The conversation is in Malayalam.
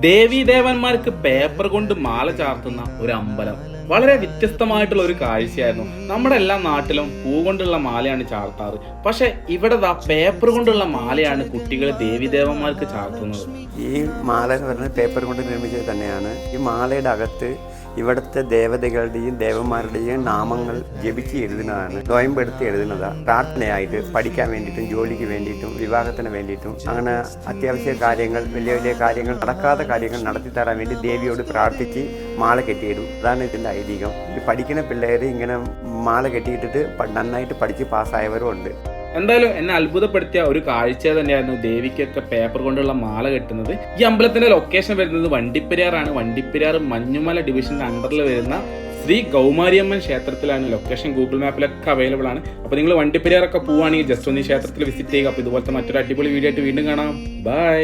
ദേവീദേവന്മാർക്ക് പേപ്പർ കൊണ്ട് മാല ചാർത്തുന്ന ഒരു അമ്പലം. വളരെ വ്യത്യസ്തമായിട്ടുള്ള ഒരു കാഴ്ചയായിരുന്നു. നമ്മുടെ എല്ലാ നാട്ടിലും പൂ കൊണ്ടുള്ള മാലയാണ് ചാർത്താറ്. പക്ഷെ ഇവിടെ ദാ പേപ്പർ കൊണ്ടുള്ള മാലയാണ് കുട്ടികൾ ദേവീദേവന്മാർക്ക് ചാർത്തുന്നത്. ഈ മാല എന്ന് പറയുന്നത് പേപ്പർ കൊണ്ട് നിർമ്മിച്ചത് തന്നെയാണ്. ഈ മാലയുടെ അകത്ത് ഇവിടുത്തെ ദേവതകളുടെയും ദേവന്മാരുടെയും നാമങ്ങൾ ജപിച്ച് എഴുതുന്നതാണ് നോയമ്പെടുത്ത് എഴുതുന്നതാണ് പ്രാർത്ഥനയായിട്ട് പഠിക്കാൻ വേണ്ടിയിട്ടും ജോലിക്ക് വേണ്ടിയിട്ടും വിവാഹത്തിന് വേണ്ടിയിട്ടും അങ്ങനെ അത്യാവശ്യ കാര്യങ്ങൾ വലിയ വലിയ കാര്യങ്ങൾ നടക്കാത്ത കാര്യങ്ങൾ നടത്തി തരാൻ വേണ്ടി ദേവിയോട് പ്രാർത്ഥിച്ച് മാല കെട്ടിയിടും. അതാണ് ഇതിന്റെ ഐതിഹ്യം. പഠിക്കുന്ന പിള്ളേർ ഇങ്ങനെ മാല കെട്ടിയിട്ടിട്ട് നന്നായിട്ട് പഠിച്ച് പാസ്സായവരും ഉണ്ട്. എന്തായാലും എന്നെ അത്ഭുതപ്പെടുത്തിയ ഒരു കാഴ്ച തന്നെയായിരുന്നു ദേവിക്കൊക്കെ പേപ്പർ കൊണ്ടുള്ള മാല കെട്ടുന്നത്. ഈ അമ്പലത്തിന്റെ ലൊക്കേഷൻ വരുന്നത് വണ്ടിപ്പെരിയാറാണ്. വണ്ടിപ്പെരിയാർ മഞ്ഞുമല ഡിവിഷന്റെ അണ്ടറിൽ വരുന്ന ശ്രീ ഗൗമാരിയമ്മൻ ക്ഷേത്രത്തിലാണ്. ലൊക്കേഷൻ ഗൂഗിൾ മാപ്പിലൊക്കെ അവൈലബിൾ ആണ്. അപ്പോൾ നിങ്ങൾ വണ്ടിപ്പെരിയാറൊക്കെ പോവുകയാണെങ്കിൽ ജസ്റ്റ് ഒന്ന് ഈ ക്ഷേത്രത്തിൽ വിസിറ്റ് ചെയ്യുക. അപ്പോൾ ഇതുപോലത്തെ മറ്റൊരു അടിപൊളി വീഡിയോ ആയിട്ട് വീണ്ടും കാണാം. ബൈ